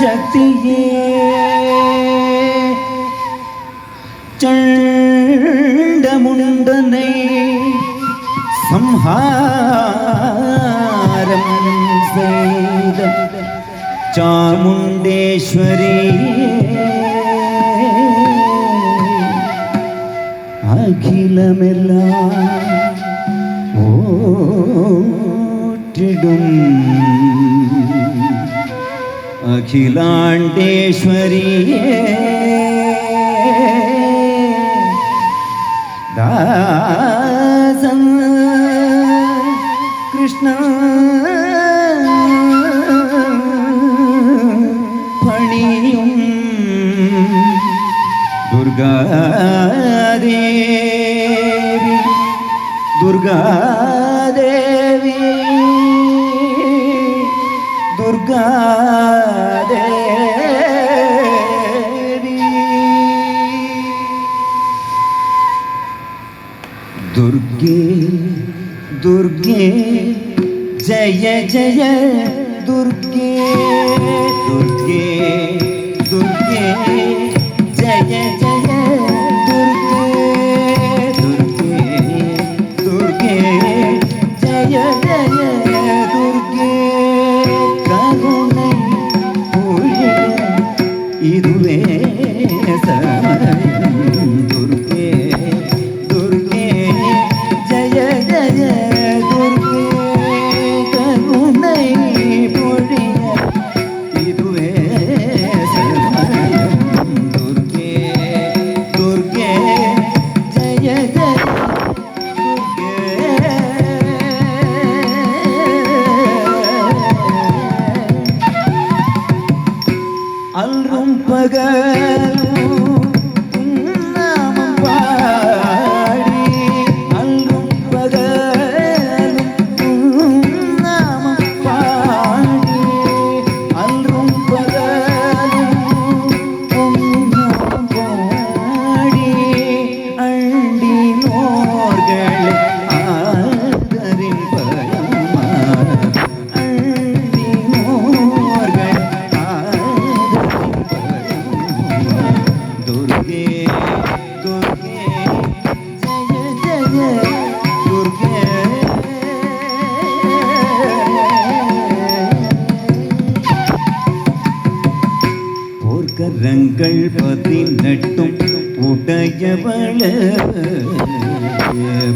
ശക്തിയേ. ചണ്ടമുണ്ടനെ സംഹാരം ചെയ്ത ചാമുണ്ടേശ്വരി. അഖിലമെല്ലാം ഓ വിട്ടിടും അഖിലാണ്ടേശ്വരിയേ ദാസൻ കൃഷ്ണ പണിയും ദുർഗാദേവി ദുർഗാ दुर्गे दुर्गे जय जय दुर्गे दुर्गे दुर्गे जय जय।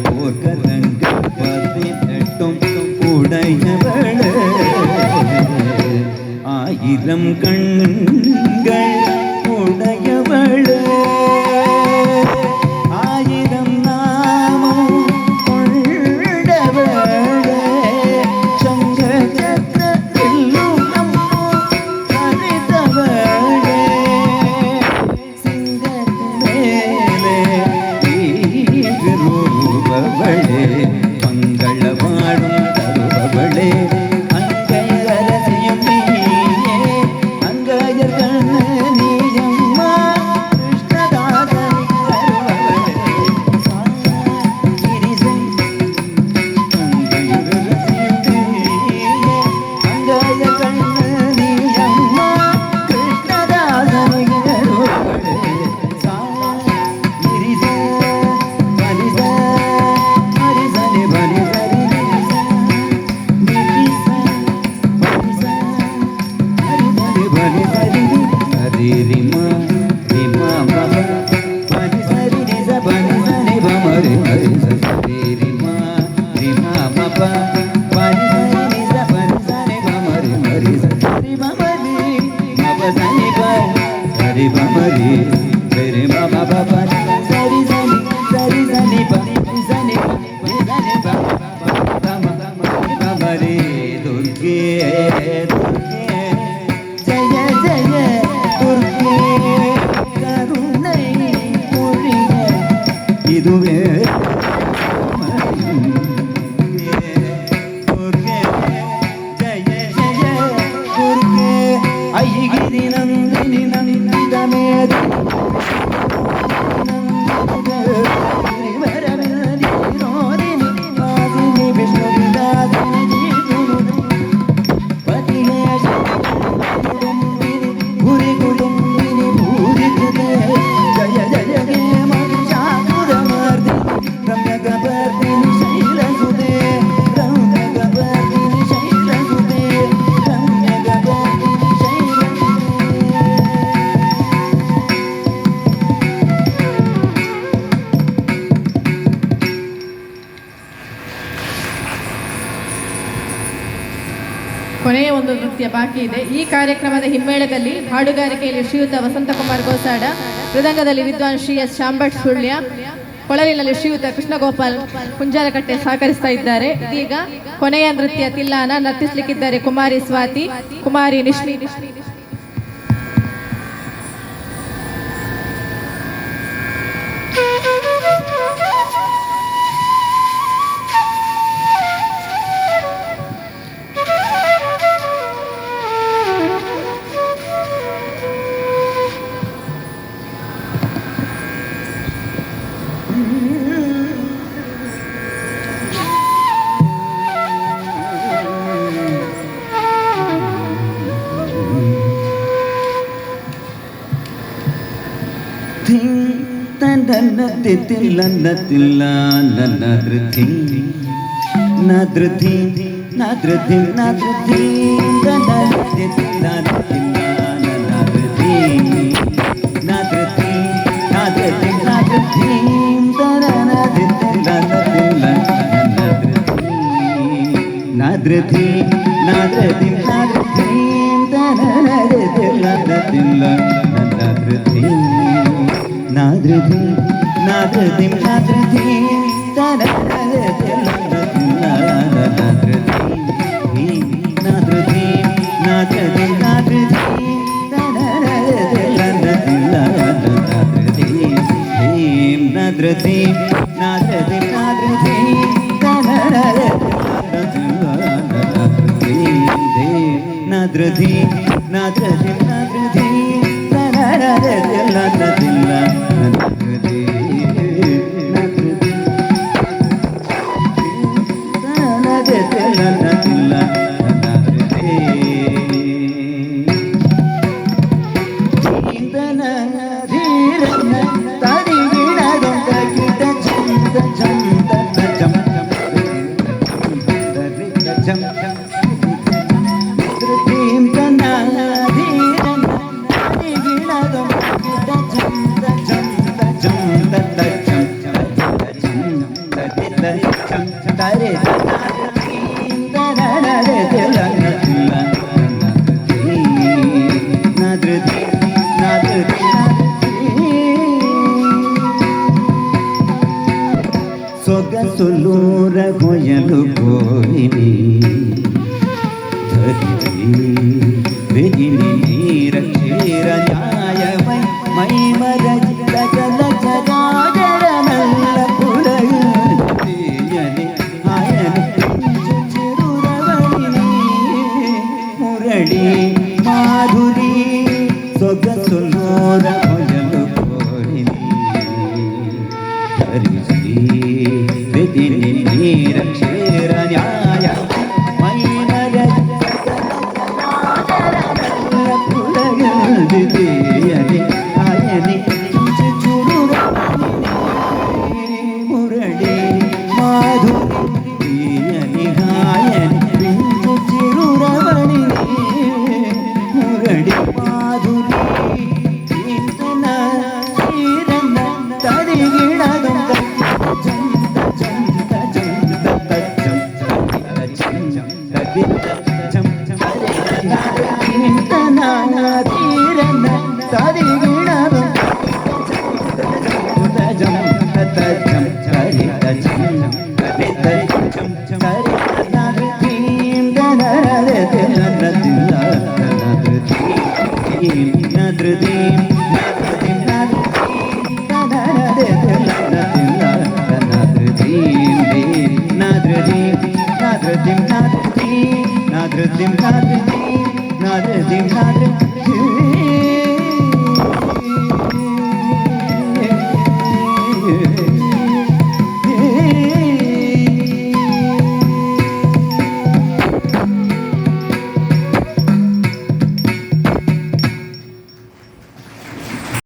போட்டதண்டு பதினெட்டும் உடையவள ஆயிரம் கண்கள் रे बाबा रे रे बाबा बाबा। सरी सारी सरी सारी सनी सनी सनी बाबा रे दुर्गे दुर्गे। जय जय दुर्गे करुणै दुर्गे ಕೊನೆಯ ಒಂದು ನೃತ್ಯ ಬಾಕಿ ಇದೆ. ಈ ಕಾರ್ಯಕ್ರಮದ ಹಿಮ್ಮೇಳದಲ್ಲಿ ಹಾಡುಗಾರಿಕೆಯಲ್ಲಿ ಶ್ರೀಯುತ ವಸಂತಕುಮಾರ್ ಗೋಸಾಡ, ಮೃದಂಗದಲ್ಲಿ ವಿದ್ವಾನ್ ಶ್ರೀ ಎಸ್ ಶಾಂಭಟ್ ಸುಳ್ಯ, ಕೊಳಲಿನಲ್ಲಿ ಶ್ರೀಯುತ ಕೃಷ್ಣಗೋಪಾಲ್ ಕುಂಜಾರಕಟ್ಟೆ ಸಹಕರಿಸ್ತಾ ಇದ್ದಾರೆ. ಇದೀಗ ಕೊನೆಯ ನೃತ್ಯ ತಿಲ್ಲಾನ ನರ್ತಿಸ್ಲಿಕ್ಕಿದ್ದಾರೆ ಕುಮಾರಿ ಸ್ವಾತಿ, ಕುಮಾರಿ ನಿಶ್ಮಿ നദ്രധി നദ്രധി നദ്രധി നദ്രധി നദ്രധി نادرتين نادرتين نادرتين نادرتين نادرتين نادرتين نادرتين نادرتين نادرتين نادرتين نادرتين ధృతి నా ధృతి నా ధృతి నా ధృతి నా ధృతి నా ధృతి ధీర 抢抢台嘞！नीरक्षेर न्याय చం చరిత చం చరిత చం చరిత నృతీం గణరతి నృతి నృతీం నృతీం నృతీం Nadrdim, nadrdim, nadrdim, nadrdim, nadrdim.